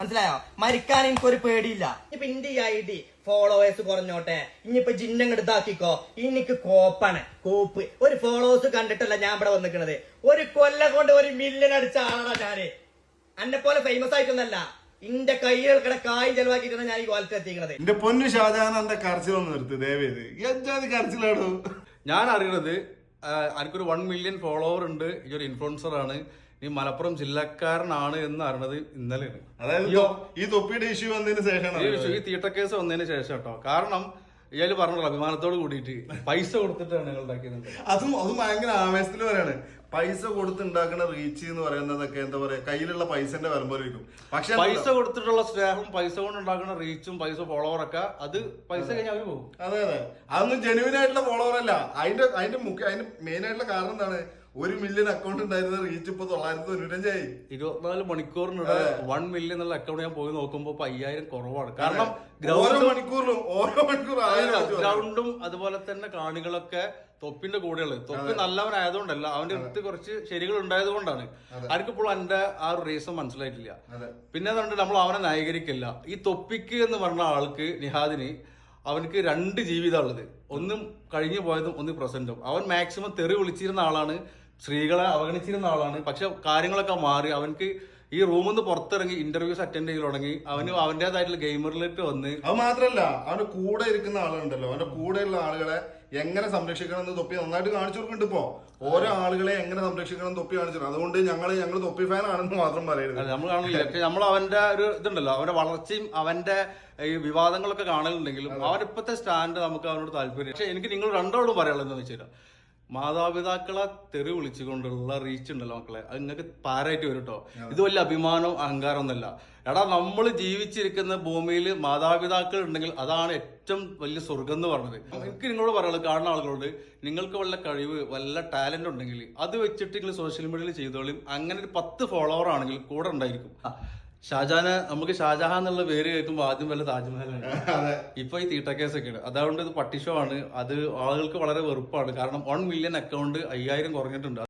മനസ്സിലായോ? മരിക്കാൻ എനിക്കൊരു പേടിയില്ല. ഇപ്പൊ ഇന്റെ ഐ ഡി ഫോളോവേഴ്സ് കുറഞ്ഞോട്ടെ. ഇനിയിപ്പൊ ജിന്നങ്ങട് ഇതാക്കിക്കോ. എനിക്ക് കോപ്പാണ്. കോപ്പ്. ഒരു ഫോളോവേഴ്സ് കണ്ടിട്ടല്ല ഞാൻ ഇവിടെ വന്നിക്കണത്. ഒരു കൊല്ലം കൊണ്ട് ഒരു മില്യൺ അടിച്ച ആളാണ് ഞാൻ. എന്നെ പോലെ ഫേമസ് ആയിട്ടൊന്നല്ല. ഇന്റെ കയ്യിൽ കിട കായും ചെലവാക്കിയിട്ടാണ് ഞാൻ ഈ കോലത്ത് എത്തിക്കണത്. എന്റെ പൊന്നു ഷാജഹാൻ എന്റെ കരച്ചിലൊന്ന് നിർത്തി? ദയവേത് എന്താ കരച്ചിലാടോ ഞാൻ അറിയണത് എനിക്കൊരു വൺ മില്യൺ ഫോളോവർ ഉണ്ട്. ഈ ഒരു ഇൻഫ്ലുവൻസർ ആണ്. ഈ മലപ്പുറം ജില്ലക്കാരനാണ് എന്ന് അറിഞ്ഞത് ഇന്നലെയാണ്. അതായത് ഈ തൊപ്പിയുടെ ഇഷ്യൂ വന്നതിന് ഈ ശേഷമാണ് ഈ കേസ് വന്നതിന് ശേഷം കേട്ടോ കാരണം ഇയാൾ പറഞ്ഞല്ലോ അഭിമാനത്തോട് കൂടിയിട്ട് പൈസ കൊടുത്തിട്ടാണ് ഞങ്ങൾ ഉണ്ടാക്കിയത് അതും അതും ഭയങ്കര ആവേശത്തിൽ പറയാണ്. പൈസ കൊടുത്തുണ്ടാക്കുന്ന റീച്ച് എന്ന് പറയുന്നതൊക്കെ എന്താ പറയാ കയ്യിലുള്ള പൈസന്റെ വരുമ്പോഴേക്കും പക്ഷെ പൈസ കൊടുത്തിട്ടുള്ള സ്നേഹം പൈസ കൊണ്ട് ഉണ്ടാക്കുന്ന റീച്ചും പൈസ ഫോളോവറൊക്കെ അത് പൈസ കഴിഞ്ഞാൽ അവർ പോകും. അതെ അതെ. അതൊന്നും ജെനുവിൻ ആയിട്ടുള്ള ഫോളോവർ അല്ല. അതിന്റെ അതിന്റെ മുഖ്യ അതിന്റെ മെയിൻ ആയിട്ടുള്ള കാരണം എന്താണ്? ഒരു മില്യൺ അക്കൗണ്ട് ഉണ്ടായിരുന്ന റീച്ച് ഇപ്പൊ തൊള്ളായിരത്തി തൊണ്ണൂറ്റഞ്ചായി ഇരുപത്തിനാല് മണിക്കൂറിനിടെ വൺ മില്യൺ എന്നുള്ള അക്കൗണ്ട് ഞാൻ പോയി നോക്കുമ്പോ ഇപ്പൊ അയ്യായിരം കുറവാണ്. കാരണം ഓരോ മണിക്കൂറിലും ഓരോ മണിക്കൂർ വന്നു. ഗ്രൗണ്ടും അതുപോലെ തന്നെ കാണികളൊക്കെ തൊപ്പിന്റെ കൂടെയുള്ളത് തൊപ്പി നല്ലവനായതുകൊണ്ടല്ല അവന്റെ അടുത്ത് കുറച്ച് ശരികൾ ഉണ്ടായത് കൊണ്ടാണ്. ആർക്കിപ്പോൾ എന്റെ ആ ഒരു റീസൺ മനസ്സിലായിട്ടില്ല. പിന്നെ അതുകൊണ്ട് നമ്മൾ അവനെ ന്യായീകരിക്കില്ല. ഈ തൊപ്പിക്ക് എന്ന് പറഞ്ഞ ആൾക്ക് നിഹാദിന് അവനക്ക് രണ്ട് ജീവിതമുള്ളത് ഒന്നും കഴിഞ്ഞു പോയതും ഒന്ന് പ്രസന്റും അവൻ മാക്സിമം തെറി വിളിച്ചിരുന്ന ആളാണ്. സ്ത്രീകളെ അവഗണിച്ചിരുന്ന ആളാണ്. പക്ഷെ കാര്യങ്ങളൊക്കെ മാറി. അവനക്ക് ഈ റൂമിൽ നിന്ന് പുറത്തിറങ്ങി ഇന്റർവ്യൂസ് അറ്റൻഡ് ചെയ്ത് തുടങ്ങി. അവന് അവന്റേതായിട്ടുള്ള ഗെയിമറിലേക്ക് വന്ന് അത് മാത്രല്ല അവന്റെ കൂടെ ഇരിക്കുന്ന ആളുണ്ടല്ലോ. അവന്റെ കൂടെയുള്ള ആളുകളെ എങ്ങനെ സംരക്ഷിക്കണം എന്ന് തൊപ്പി നന്നായിട്ട് കാണിച്ചു കൊടുക്കുന്നുണ്ട് ഇപ്പോ. ഓരോ ആളുകളെ എങ്ങനെ സംരക്ഷിക്കണം തൊപ്പി കാണിച്ചു അതുകൊണ്ട് ഞങ്ങൾ ഞങ്ങൾ തൊപ്പി ഫാൻ ആണെന്ന് മാത്രം പറയരുത്. അല്ല, നമ്മൾ കാണില്ല പക്ഷെ നമ്മൾ അവന്റെ ഒരു ഇതുണ്ടല്ലോ. അവന്റെ വളർച്ചയും അവന്റെ ഈ വിവാദങ്ങളൊക്കെ കാണലുണ്ടെങ്കിലും അവൻ ഇപ്പോഴത്തെ സ്റ്റാൻഡ് നമുക്ക് അവനോട് താല്പര്യം പക്ഷെ എനിക്ക് നിങ്ങൾ രണ്ടോടും പറയാനുള്ളത് എന്താണെന്ന് വെച്ചാൽ മാതാപിതാക്കളെ തെറി വിളിച്ചുകൊണ്ടുള്ള റീച്ച് ഉണ്ടല്ലോ മക്കളെ. അത് നിങ്ങൾക്ക് പാരായിട്ട് വരും കേട്ടോ ഇത് വലിയ അഭിമാനവും അഹങ്കാരം ഒന്നല്ല. എടാ നമ്മൾ ജീവിച്ചിരിക്കുന്ന ഭൂമിയിൽ മാതാപിതാക്കൾ ഉണ്ടെങ്കിൽ അതാണ് ഏറ്റവും വലിയ സ്വർഗം എന്ന് പറഞ്ഞത്. എനിക്ക് നിങ്ങളോട് പറയാനുള്ളത് കാണുന്ന ആളുകളോട് നിങ്ങൾക്ക് വല്ല കഴിവ് വല്ല ടാലന്റ് ഉണ്ടെങ്കിൽ അത് വെച്ചിട്ട് നിങ്ങൾ സോഷ്യൽ മീഡിയയിൽ ചെയ്തോളും അങ്ങനെ ഒരു പത്ത് ഫോളോവർ ആണെങ്കിൽ കൂടെ ഉണ്ടായിരിക്കും. ആ, ഷാജഹാന് നമുക്ക് ഷാജഹാൻ എന്നുള്ള പേര് കേൾക്കുമ്പോൾ ആദ്യം വല്ല താജ്മഹലാണ് ഇപ്പൊ ഈ തീട്ട കേസൊക്കെയാണ് അതുകൊണ്ട് ഇത് പട്ടിഷോ ആണ്. അത് ആളുകൾക്ക് വളരെ വെറുപ്പാണ്. കാരണം വൺ മില്യൺ അക്കൗണ്ട് അയ്യായിരം കുറഞ്ഞിട്ടുണ്ട്.